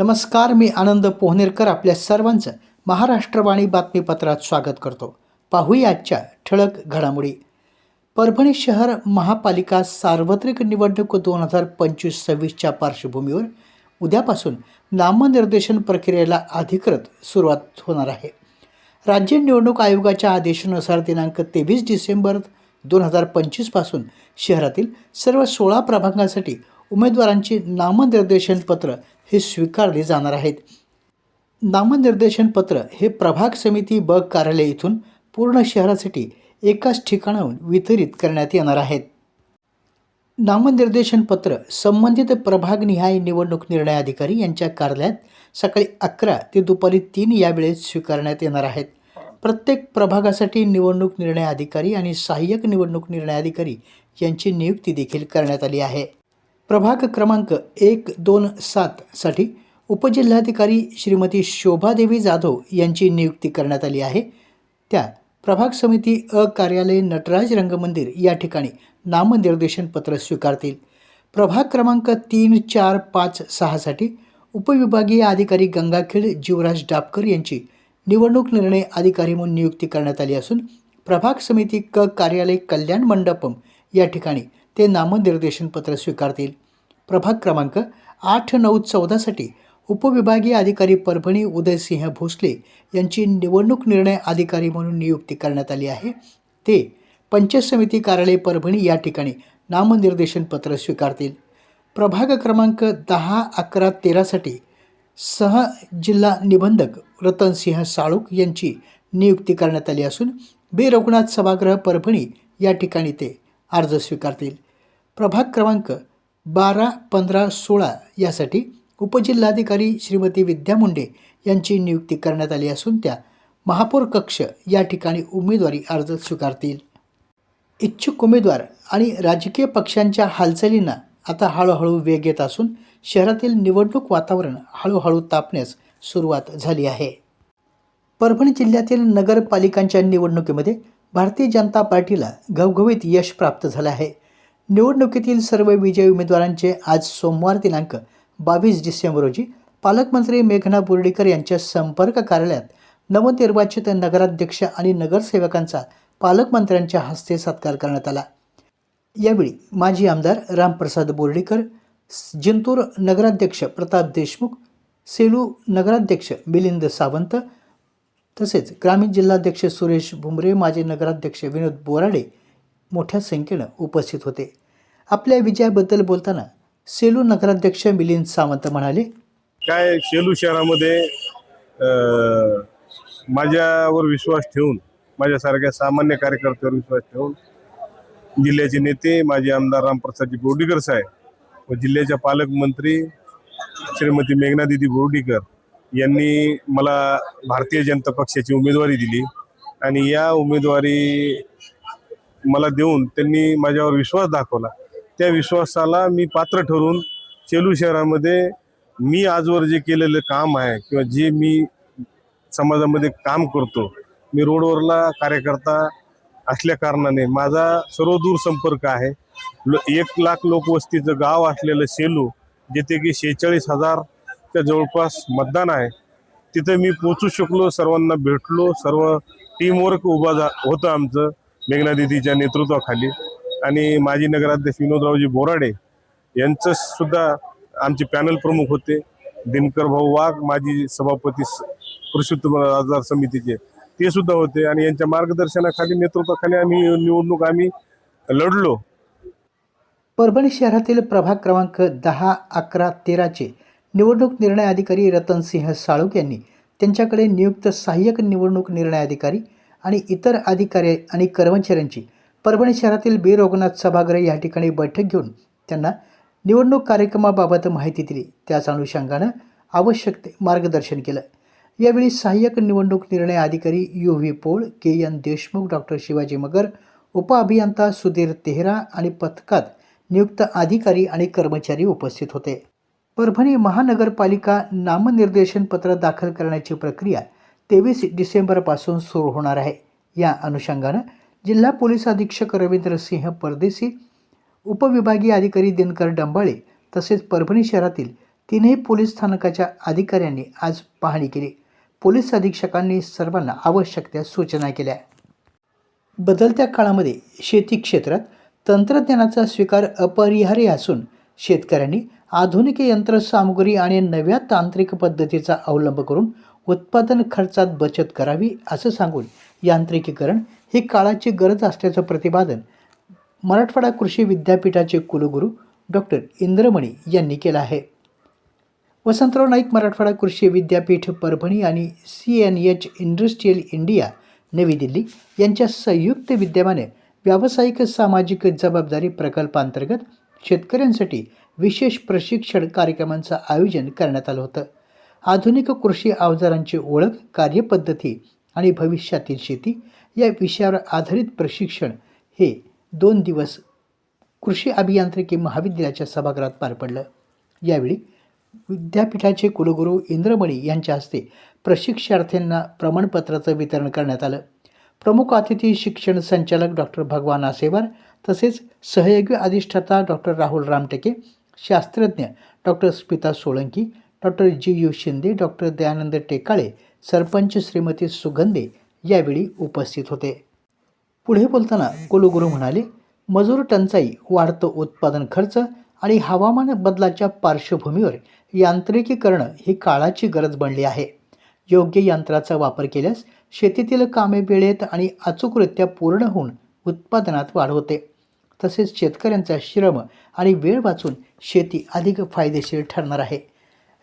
नमस्कार मी आनंद पोहनेरकर आपल्या सर्वांचं महाराष्ट्रवाणी बातमीपत्रात स्वागत करतो. पाहूया आजच्या ठळक घडामोडी. परभणी शहर महापालिका सार्वत्रिक निवडणूक दोन हजार पंचवीस सव्वीसच्या पार्श्वभूमीवर उद्यापासून नामनिर्देशन प्रक्रियेला अधिकृत सुरुवात होणार आहे. राज्य निवडणूक आयोगाच्या आदेशानुसार दिनांक तेवीस डिसेंबर दोन हजार पंचवीसपासून शहरातील सर्व सोळा प्रभागांसाठी उमेदवारांची नामनिर्देशन पत्र हे स्वीकारली जाणार आहेत. नामनिर्देशन पत्र हे प्रभाग समिती ब कार्यालय इथून पूर्ण शहरासाठी एकाच ठिकाणाहून वितरित करण्यात येणार आहेत. नामनिर्देशन पत्र संबंधित प्रभागनिहाय निवडणूक निर्णय अधिकारी यांच्या कार्यालयात सकाळी अकरा ते दुपारी तीन या वेळेत स्वीकारण्यात येणार आहेत. प्रत्येक प्रभागासाठी निवडणूक निर्णय अधिकारी आणि सहाय्यक निवडणूक निर्णय अधिकारी यांची नियुक्ती देखील करण्यात आली आहे. प्रभाग क्रमांक एक दोन सातसाठी उपजिल्हाधिकारी श्रीमती शोभादेवी जाधव यांची नियुक्ती करण्यात आली आहे. त्या प्रभाग समिती अ कार्यालय नटराज रंगमंदिर या ठिकाणी नामनिर्देशन पत्र स्वीकारतील. प्रभाग क्रमांक तीन चार पाच सहासाठी उपविभागीय अधिकारी गंगाखेड जीवराज डापकर यांची निवडणूक निर्णय अधिकारी म्हणून नियुक्ती करण्यात आली असून प्रभाग समिती क कार्यालय कल्याण मंडपम या ठिकाणी ते नामनिर्देशन पत्र स्वीकारतील. प्रभाग क्रमांक आठ नऊ चौदासाठी उपविभागीय अधिकारी परभणी उदयसिंह भोसले यांची निवडणूक निर्णय अधिकारी म्हणून नियुक्ती करण्यात आली आहे. ते पंचायत समिती कार्यालय परभणी या ठिकाणी नामनिर्देशन पत्र स्वीकारतील. प्रभाग क्रमांक दहा अकरा तेरासाठी सह जिल्हा निबंधक रतनसिंह साळुक यांची नियुक्ती करण्यात आली असून बे रघुनाथ सभागृह परभणी या ठिकाणी ते अर्ज स्वीकारतील. प्रभाग क्रमांक बारा पंधरा सोळा यासाठी उपजिल्हाधिकारी श्रीमती विद्या मुंडे यांची नियुक्ती करण्यात आली असून त्या महापौर कक्ष या ठिकाणी उमेदवारी अर्ज स्वीकारतील. इच्छुक उमेदवार आणि राजकीय पक्षांच्या हालचालींना आता हळूहळू वेग येत असून शहरातील निवडणूक वातावरण हळूहळू तापण्यास सुरुवात झाली आहे. परभणी जिल्ह्यातील नगरपालिकांच्या निवडणुकीमध्ये भारतीय जनता पार्टीला घवघवीत यश प्राप्त झालं आहे. निवडणुकीतील सर्व विजयी उमेदवारांचे आज सोमवार दिनांक बावीस डिसेंबर रोजी पालकमंत्री मेघना बोर्डीकर यांच्या संपर्क कार्यालयात नवनिर्वाचित नगराध्यक्ष आणि नगरसेवकांचा पालकमंत्र्यांच्या हस्ते सत्कार करण्यात आला. यावेळी माजी आमदार रामप्रसाद बोर्डीकर जिंतूर नगराध्यक्ष प्रताप देशमुख सेलू नगराध्यक्ष मिलिंद सावंत तसेच ग्रामीण जिल्हाध्यक्ष सुरेश भुमरे माजी नगराध्यक्ष विनोद बोराडे मोठ्या संख्येनं उपस्थित होते. आपल्या विजयाबद्दल बोलताना सेलू नगराध्यक्ष मिलिंद सावंत म्हणाले काय सेलू शहरामध्ये माझ्यावर विश्वास ठेवून माझ्यासारख्या सामान्य कार्यकर्त्यावर विश्वास ठेवून जिल्ह्याचे नेते माजी आमदार रामप्रसादजी बोर्डीकर साहेब व जिल्ह्याच्या पालकमंत्री श्रीमती मेघनादिदी बोर्डीकर यांनी मला भारतीय जनता पक्षाची उमेदवारी दिली आणि या उमेदवारी मला देऊन त्यांनी माझ्यावर विश्वास दाखवला. त्या विश्वासाला मी पात्र ठरून सेलू शहरामध्ये मी आजवर जे केलेलं काम आहे किंवा जे मी समाजामध्ये काम करतो मी रोडवरला कार्यकर्ता असल्या कारणाने माझा सर्वदूर संपर्क आहे. एक लाख लोकवस्तीचं गाव असलेलं सेलू जिथे की शेहेचाळीस हजारच्या जवळपास मतदान आहे तिथे मी पोचू शकलो सर्वांना भेटलो सर्व टीमवर्क उभा जा होतं आमचं मेघना दिदीच्या नेतृत्वाखाली. आणि माजी नगराध्यक्ष विनोदरावजी बोराडे यांचं सुद्धा आमचे पॅनल प्रमुख होते. दिनकर भाऊ वाघ माजी सभापती स- कृषी उत्पन्न बाजार समितीचे ते सुद्धा होते. आणि यांच्या मार्गदर्शनाखाली नेतृत्वाखाली आम्ही निवडणूक आम्ही लढलो. परभणी शहरातील प्रभाग क्रमांक दहा अकरा तेराचे निवडणूक निर्णय अधिकारी रतन सिंह साळुक यांनी त्यांच्याकडे नियुक्त सहाय्यक निवडणूक निर्णय अधिकारी आणि इतर अधिकारी आणि कर्मचाऱ्यांची परभणी शहरातील बी रघुनाथ सभागृह या ठिकाणी बैठक घेऊन त्यांना निवडणूक कार्यक्रमाबाबत माहिती दिली. त्याच अनुषंगानं आवश्यक ते मार्गदर्शन केलं. यावेळी सहाय्यक निवडणूक निर्णय अधिकारी U V Pol K N Deshmukh doctor Shivaji Magar उपअभियंता सुधीर तेहरा आणि पथकात नियुक्त अधिकारी आणि कर्मचारी उपस्थित होते. परभणी महानगरपालिका नामनिर्देशन पत्र दाखल करण्याची प्रक्रिया तेवीस डिसेंबरपासून सुरू होणार आहे. या अनुषंगानं जिल्हा पोलीस अधीक्षक रवींद्र सिंह परदेशी उपविभागीय अधिकारी दिनकर डंबाळे तसेच परभणी शहरातील तीनही पोलीस स्थानकाच्या अधिकाऱ्यांनी आज पाहणी केली. पोलीस अधीक्षकांनी सर्वांना आवश्यक त्या सूचना केल्या. बदलत्या काळामध्ये शेती क्षेत्रात तंत्रज्ञानाचा स्वीकार अपरिहार्य असून शेतकऱ्यांनी आधुनिक यंत्रसामुग्री आणि नव्या तांत्रिक पद्धतीचा अवलंब करून उत्पादन खर्चात बचत करावी असं सांगून यांत्रिकीकरण ही काळाची गरज असल्याचं प्रतिपादन मराठवाडा कृषी विद्यापीठाचे कुलगुरू डॉक्टर इंद्रमणी यांनी केलं आहे. वसंतराव नाईक मराठवाडा कृषी विद्यापीठ परभणी आणि C N H industrial India Navi Delhi यांच्या संयुक्त विद्यमाने व्यावसायिक सामाजिक जबाबदारी प्रकल्पांतर्गत शेतकऱ्यांसाठी विशेष प्रशिक्षण कार्यक्रमांचं आयोजन करण्यात आलं होतं. आधुनिक कृषी अवजारांची ओळख कार्यपद्धती आणि भविष्यातील शेती या विषयावर आधारित प्रशिक्षण हे दोन दिवस कृषी अभियांत्रिकी महाविद्यालयाच्या सभागृहात पार पडलं. यावेळी विद्यापीठाचे कुलगुरू इंद्रमणी यांच्या हस्ते प्रशिक्षार्थींना प्रमाणपत्राचं वितरण करण्यात आलं. प्रमुख अतिथी शिक्षण संचालक डॉक्टर भगवान आसेवार तसेच सहयोगी अधिष्ठाता डॉक्टर राहुल रामटेके शास्त्रज्ञ doctor Smita Solanki doctor G U Shinde doctor Dayanand Tekale sarpanch Shrimati Sugandhe यावेळी उपस्थित होते. पुढे बोलताना कुलगुरू म्हणाले मजूर टंचाई वाढतं उत्पादन खर्च आणि हवामान बदलाच्या पार्श्वभूमीवर यांत्रिकीकरण ही काळाची गरज बनली आहे. योग्य यंत्राचा वापर केल्यास शेतीतील कामे वेळेत आणि अचूकरित्या पूर्ण होऊन उत्पादनात वाढ होते. तसेच शेतकऱ्यांचा श्रम आणि वेळ वाचून शेती अधिक फायदेशीर ठरणार आहे.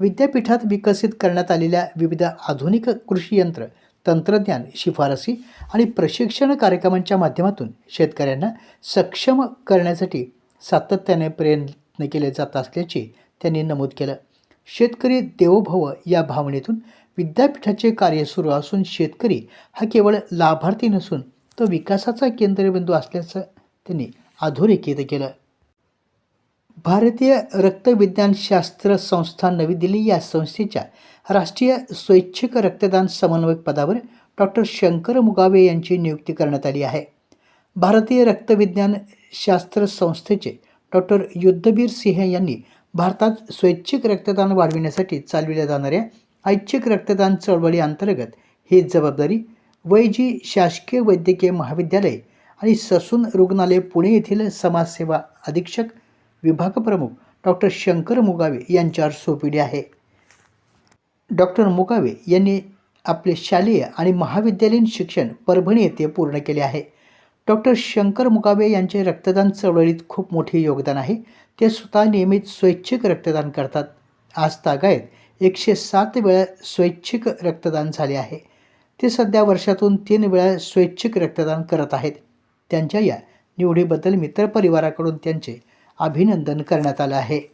विद्यापीठात विकसित करण्यात आलेल्या विविध आधुनिक कृषी यंत्र तंत्रज्ञान शिफारसी आणि प्रशिक्षण कार्यक्रमांच्या माध्यमातून शेतकऱ्यांना सक्षम करण्यासाठी सातत्याने प्रयत्न केले जात असल्याचे त्यांनी नमूद केलं. शेतकरी देवभव या भावनेतून विद्यापीठाचे कार्य सुरू असून शेतकरी हा केवळ लाभार्थी नसून तो विकासाचा केंद्रबिंदू असल्याचं त्यांनी अधोरेखित केलं. भारतीय रक्तविज्ञानशास्त्र संस्था नवी दिल्ली या संस्थेच्या राष्ट्रीय स्वैच्छिक रक्तदान समन्वयक पदावर डॉक्टर शंकर मुगावे यांची नियुक्ती करण्यात आली आहे. भारतीय रक्तविज्ञान शास्त्र संस्थेचे डॉक्टर युद्धबीर सिंह यांनी भारतात स्वैच्छिक रक्तदान वाढविण्यासाठी चालविल्या जाणाऱ्या ऐच्छिक रक्तदान चळवळी अंतर्गत ही जबाबदारी वैजी शासकीय वैद्यकीय महाविद्यालय आणि ससून रुग्णालय पुणे येथील समाजसेवा अधीक्षक विभाग प्रमुख डॉक्टर शंकर मुगावे यांच्यावर सोपविली आहे. डॉक्टर मुकावे यांनी आपले शालेय आणि महाविद्यालयीन शिक्षण परभणी येथे पूर्ण केले आहे. डॉक्टर शंकर मुकावे यांचे रक्तदान चळवळीत खूप मोठे योगदान आहे. ते स्वतः नियमित स्वैच्छिक रक्तदान करतात. आज तागायत एकशे सात वेळा स्वैच्छिक रक्तदान झाले आहे. ते सध्या वर्षातून तीन वेळा स्वैच्छिक रक्तदान करत आहेत. त्यांच्या या निवडीबद्दल मित्रपरिवाराकडून त्यांचे अभिनंदन करण्यात आलं आहे.